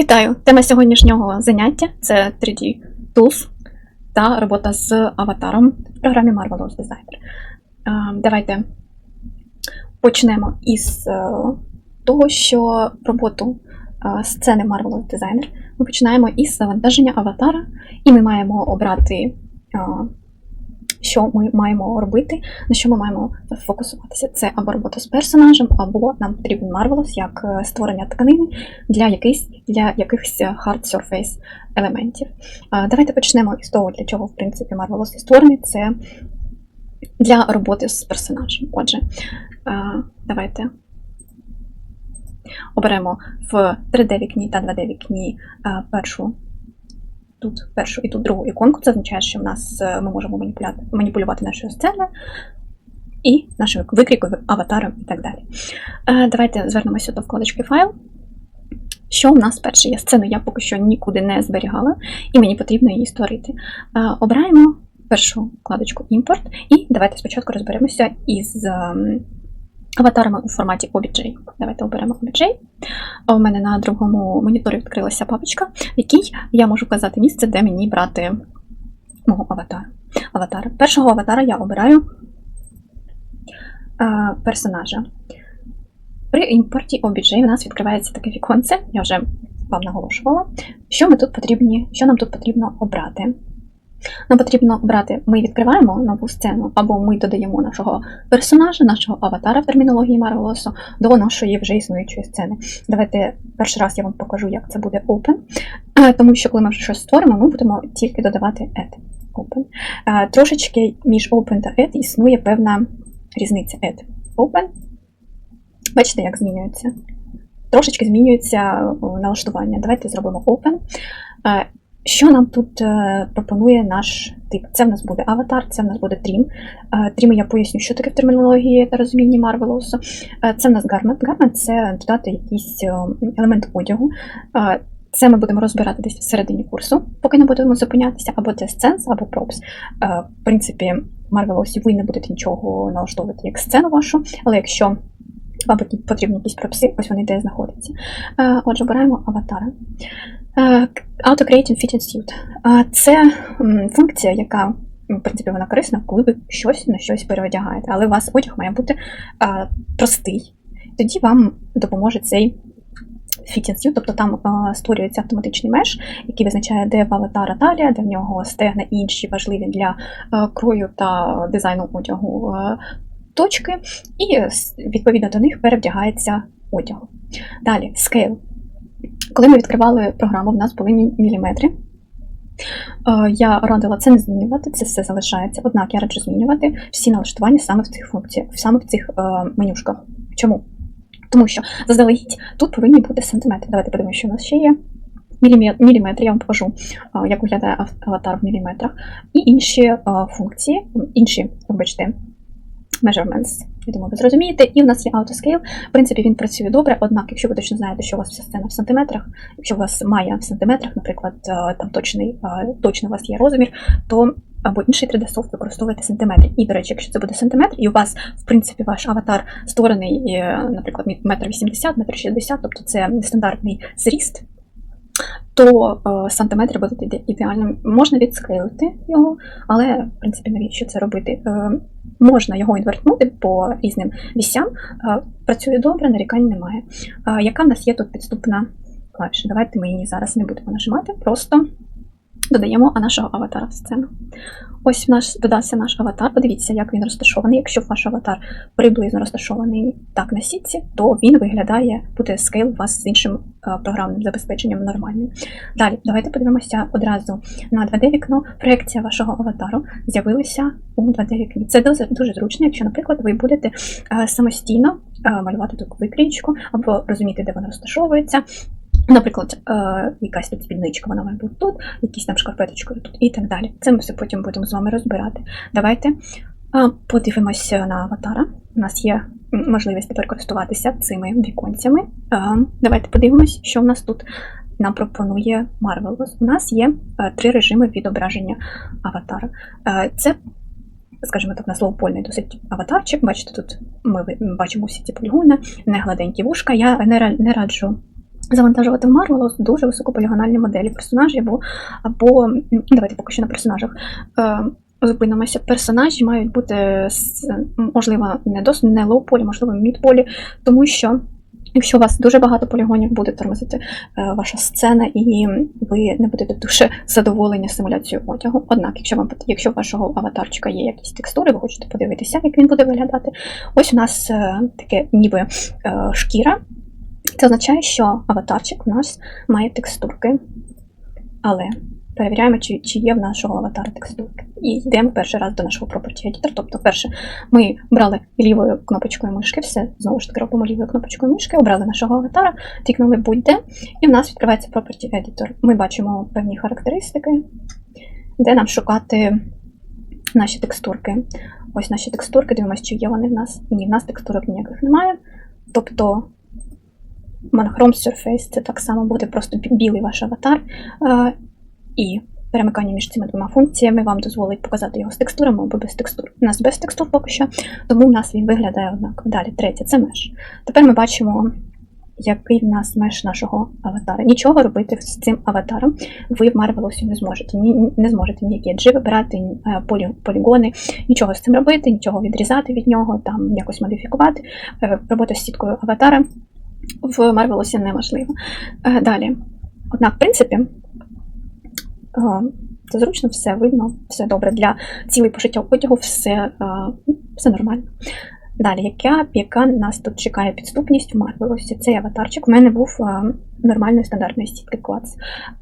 Вітаю! Тема сьогоднішнього заняття це 3D Tools та робота з аватаром в програмі Marvelous Designer. Е, Давайте почнемо із е, того, що роботу е, сцени Marvelous Designer ми починаємо із завантаження аватара, і ми маємо обрати, що ми маємо робити, на що ми маємо фокусуватися. Це або робота з персонажем, або нам потрібен Marvelous як е, створення тканини для якихось, для якихось hard surface елементів. Давайте почнемо із того, для чого в принципі Marvelous і створений. Це для роботи з персонажем. Отже, давайте оберемо в 3D-вікні та 2D-вікні першу. Тут першу і тут другу іконку. Це означає, що в нас е, ми можемо маніпулювати нашою сценою і нашим викріком, аватаром і так далі. Е, Давайте звернемося до вкладочки файл. Що в нас перше є? Сцену я поки що нікуди не зберігала, і мені потрібно її створити. Е, Обираємо першу вкладочку Import, і давайте спочатку розберемося із ем, аватарами у форматі OBJ. Давайте оберемо OBJ. У мене на другому моніторі відкрилася папочка, в якій я можу вказати місце, де мені брати мого аватара. аватара. Першого аватара я обираю е, персонажа. При імпорті OBJ у нас відкривається таке віконце, я вже вам наголошувала. Що ми тут потрібні, що нам тут потрібно обрати? Нам потрібно обрати, ми відкриваємо нову сцену, або ми додаємо нашого персонажа, нашого аватара в термінології Marvelous до нашої вже існуючої сцени. Давайте перший раз я вам покажу, як це буде Open, Е, тому що коли ми вже щось створимо, ми будемо тільки додавати Add. Open. Е, Трошечки між Open та Add існує певна різниця. Add. Open. Бачите, як змінюється? Трошечки змінюється налаштування. Давайте зробимо Open. Е, Що нам тут е, пропонує наш тип? Це в нас буде аватар, це в нас буде Trim. Е, Trim я поясню, що таке в термінології та розумінні. Е, Це в нас Garment. Garment – це додати якийсь е, елемент одягу. Е, Це ми будемо розбирати десь всередині курсу, поки не будемо зупинятися, або це Sense, або. Е, В принципі, Marvelous ви не будете нічого налаштовувати як сцену вашу, але якщо вам потрібні якісь пропси, ось вони де знаходяться. Отже, обираємо аватара. Auto Creating Fitting Suit. Це функція, яка, в принципі, вона корисна, коли ви щось на щось переодягаєте. Але у вас одяг має бути простий. Тоді вам допоможе цей Suit, тобто там створюється автоматичний меш, який визначає, де в аватара талія, де в нього стегна і інші важливі для крою та дизайну одягу точки, і відповідно до них перевдягається одяг. Далі, scale. Коли ми відкривали програму, в нас були міліметри. Е, Я радила це не змінювати, це все залишається. Однак я раджу змінювати всі налаштування саме в цих функціях, саме в цих е, менюшках. Чому? Тому що заздалегідь тут повинні бути сантиметри. Давайте подивимося, що у нас ще є. Мілімет- Міліметр, я вам покажу, е, як виглядає ав- аватар в міліметрах. І інші функції, інші, вибачте, measurements. Я думаю, ви зрозумієте. І в нас є autoscale. В принципі, він працює добре, однак, якщо ви точно знаєте, що у вас вся сцена в сантиметрах, якщо у вас має в сантиметрах, наприклад, е, там точний, е, точно у вас є розмір, то або інший 3D-софт використовуєте сантиметри. І, до речі, якщо це буде сантиметр, і у вас, в принципі, ваш аватар створений, е, наприклад, метр вісімдесят, метр шістдесят, тобто це стандартний зріст, то е, сантиметри будуть іде- ідеальним. Можна відскрилити його, але в принципі навіщо це робити? Е, можна його інвертнути по різним вісям. Е, працює добре, нарікань немає. Е, яка в нас є тут підступна клавіша? Давайте ми її зараз не будемо нажимати, просто додаємо нашого аватара в сцену. Ось в нас додався наш аватар. Подивіться, як він розташований. Якщо ваш аватар приблизно розташований так на сітці, то він виглядає, буде скейл у вас з іншим е, програмним забезпеченням нормальним. Далі, давайте подивимося одразу на 2D-вікно. Проекція вашого аватару з'явилася у 2D-вікні. Це дуже, зручно, якщо, наприклад, ви будете е, самостійно е, малювати таку викрійку або розуміти, де вона розташовується. Наприклад, е, якась тут спідничка, вона має бути тут, якісь там шкарпеточкою тут і так далі. Це ми все потім будемо з вами розбирати. Давайте подивимося на аватара. У нас є можливість тепер користуватися цими віконцями. Давайте подивимось, що в нас тут нам пропонує Marvelous. У нас є е, три режими відображення аватара. Е, Це скажімо так, на слово польний досить аватарчик. Бачите, тут ми бачимо всі ці полігони, не гладенькі вушка. Я не раджу завантажувати в Marvelous дуже високополігональні моделі персонажів або, давайте поки що на персонажах. Е, Зупинимося. Персонажі мають бути можливо не досить не лоу полі, можливо, мід полі, тому що якщо у вас дуже багато полігонів, буде тормозити е, ваша сцена, і ви не будете дуже задоволені симуляцією одягу. Однак, якщо вам якщо у вашого аватарчика є якісь текстури, ви хочете подивитися, як він буде виглядати. Ось у нас е, таке ніби шкіра. Це означає, що аватарчик у нас має текстурки, але перевіряємо, чи, чи є в нашого аватара текстурки. І йдемо перший раз до нашого Property Editor. Тобто, перше, ми брали лівою кнопочкою мишки, все знову ж таки робимо лівою кнопочкою мишки, обрали нашого аватара, тикнули будь-де, і в нас відкривається Property Editor. Ми бачимо певні характеристики, де нам шукати наші текстурки. Ось наші текстурки, дивимося, чи є вони в нас. Ні, в нас текстурок ніяких немає. Тобто Monochrome Surface це так само буде просто білий ваш аватар. І перемикання між цими двома функціями вам дозволить показати його з текстурами або без текстур. У нас без текстур поки що, тому в нас він виглядає однаково. Далі, третє це меш. Тепер ми бачимо, який в нас меш нашого аватара. Нічого робити з цим аватаром ви в Marvelous не зможете. Ні, не зможете ніякі еджі вибирати, е, полі, полігони, нічого з цим робити, нічого відрізати від нього, там якось модифікувати. Е, Робота з сіткою аватара в Marvelous неможливо. Е, Далі. Однак, в принципі, е, це зручно, все видно, все добре. Для цілей пошиття одягу все, е, все нормально. Далі, яка, яка нас тут чекає підступність у Marvelous? Цей аватарчик у мене був нормальної стандартної стітки клац.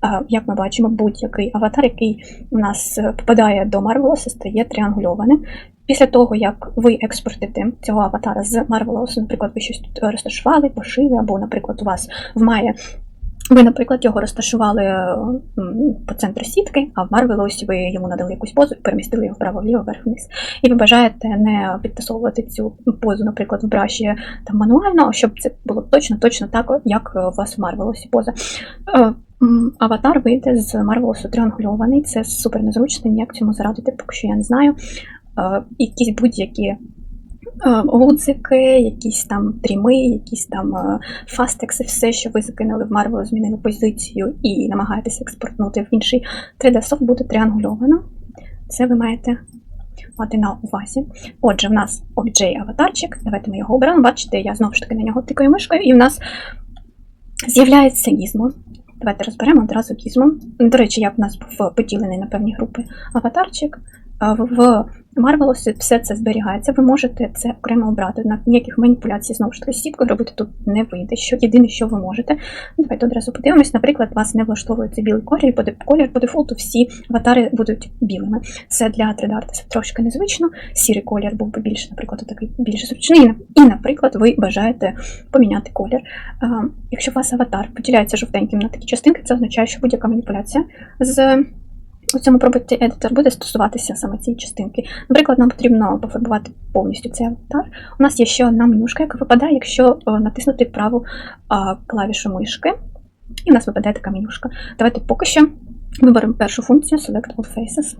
Е, Як ми бачимо, будь-який аватар, який у нас попадає до Marvelous, стає тріангульованим. Після того, як ви експортите цього аватара з Marvelous, наприклад, ви щось тут розташували, пошили, або, наприклад, у вас в Maya ви, наприклад, його розташували е, по центру сітки, а в Marvelous ви йому надали якусь позу перемістили його вправо-вліво, вверх-вниз. І ви бажаєте не підтасовувати цю позу, наприклад, в браші там мануально, щоб це було точно точно так, як у вас в Marvelous поза. Е, Аватар вийде з Marvelous тріангульований, це супер незручно, ніяк цьому зарадити, поки що я не знаю. Е, Якісь будь-які е, гудзики, якісь там тріми, якісь там е, фастекси, все, що ви закинули в Marvel, змінили позицію і намагаєтесь експортнути в інший 3D-софт, буде тріангульовано. Це ви маєте мати на увазі. Отже, в нас OBJ аватарчик. Давайте ми його оберемо. Бачите, я знову ж таки на нього тикаю мишкою, і в нас з'являється гізмо. Давайте розберемо одразу гізмо. До речі, як в нас був поділений на певні групи аватарчик. В Marvelous все це зберігається, ви можете це окремо обрати. Однак ніяких маніпуляцій знову ж таки з сіткою робити тут не вийде. Що єдине, що ви можете. Давайте одразу подивимось. Наприклад, вас не влаштовує цей білий колір, по колір по дефолту всі аватари будуть білими. Це для 3D артиста трошки незвично. Сірий колір був би більш, наприклад, такий більш зручний. І, наприклад, ви бажаєте поміняти колір. Якщо у вас аватар поділяється жовтеньким на такі частинки, це означає, що будь-яка маніпуляція з у цьому пробуті едитор буде стосуватися саме цієї частинки. Наприклад, нам потрібно пофарбувати повністю цей аватар. У нас є ще одна менюшка, яка випадає, якщо е, натиснути праву клавішу мишки, і в нас випадає така менюшка. Давайте поки що виберемо першу функцію Select All Faces.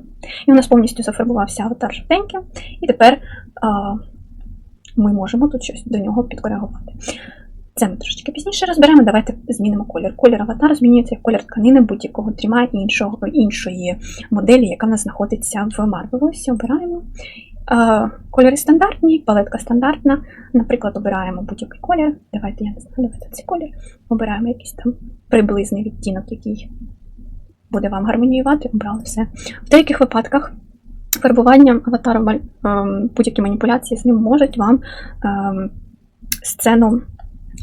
І у нас повністю зафарбувався аватар жовтеньким. І тепер а, ми можемо тут щось до нього підкоригувати. Це ми трошечки пізніше розберемо. Давайте змінимо колір. Колір аватара змінюється як колір тканини будь-якого тріма іншого, іншої моделі, яка в нас знаходиться в Marvelous. Обираємо. Кольори стандартні, палетка стандартна. Наприклад, обираємо будь-який колір. Давайте я не знаю, давайте цей колір. Обираємо якийсь там приблизний відтінок, який буде вам гармоніювати. Обрали все. В деяких випадках фарбуванням аватару будь-які маніпуляції з ним можуть вам ем, сцену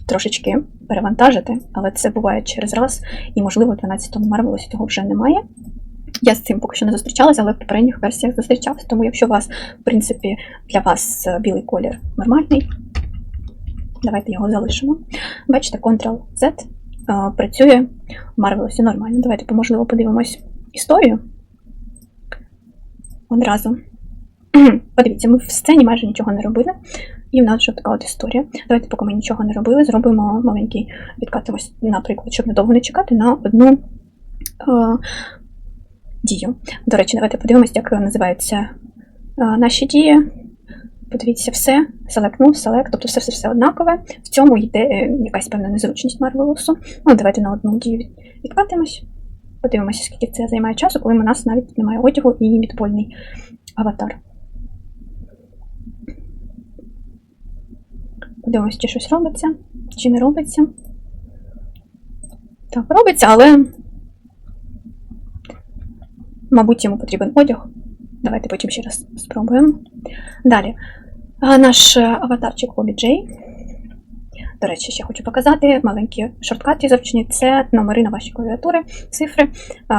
трошечки перевантажити, але це буває через раз, і, можливо, в 12-му Марвелосі цього вже немає. Я з цим поки що не зустрічалася, але в попередніх версіях зустрічалася, тому якщо у вас, в принципі, для вас е, білий колір нормальний, давайте його залишимо. Бачите, Ctrl-Z е, працює в Марвелосі нормально. Давайте, можливо, подивимось історію. Одразу. Подивіться, ми в сцені майже нічого не робили. І в нас вже така от історія. Давайте, поки ми нічого не робили, зробимо маленький, відкатимось, наприклад, щоб недовго не чекати, на одну е, дію. До речі, давайте подивимось, як називаються е, наші дії. Подивіться все, select move, select, тобто все все все однакове. В цьому йде е, якась певна незручність Марвелосу. Ну, давайте на одну дію відкатимось. Подивимося, скільки це займає часу, коли у нас навіть немає одягу і мідпольний аватар. Подивимося, чи щось робиться, чи не робиться. Так, робиться, але. Мабуть, йому потрібен одяг. Давайте потім ще раз спробуємо. Далі. Наш е, аватарчик OBJ. До речі, ще хочу показати маленькі шорткати зручні. Це номери на вашій клавіатури, цифри.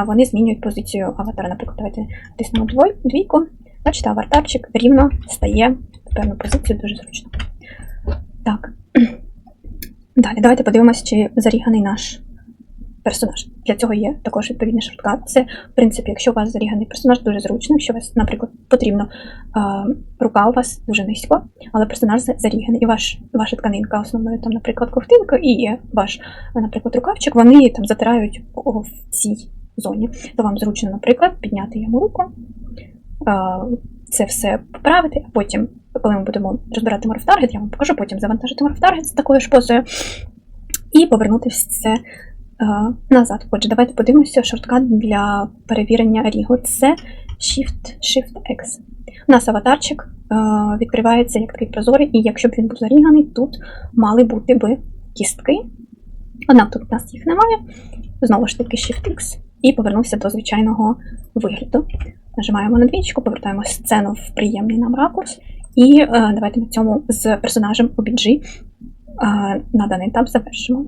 Вони змінюють позицію аватара. Наприклад, давайте тиснемо двійку. Бачите, аватарчик рівно стає в певну позицію, дуже зручно. Так. Далі, давайте подивимося, чи заріганий наш персонаж. Для цього є також відповідний шорткат. Це, в принципі, якщо у вас заріганий персонаж, дуже зручно. Якщо у вас, наприклад, потрібно рука у вас дуже низько, але персонаж заріганий, і ваш, ваша тканинка основною, там, наприклад, ковтинка, і є ваш, наприклад, рукавчик, вони там затирають в цій зоні. То вам зручно, наприклад, підняти йому руку, це все поправити, а потім, коли ми будемо розбирати морфтаргет, я вам покажу, потім завантажити морфтаргет з такою ж позою і повернути все е, назад. Отже, давайте подивимося шорткат для перевірення рігу. Це Shift Shift X. У нас аватарчик е, відкривається як такий прозорий, і якщо б він був заріганий, тут мали бути би кістки. Однак тут у нас їх немає. Знову ж таки Shift X і повернувся до звичайного вигляду. Нажимаємо на двічку, повертаємо сцену в приємний нам ракурс. І е, давайте на цьому з персонажем OBG е, на даний етап завершимо.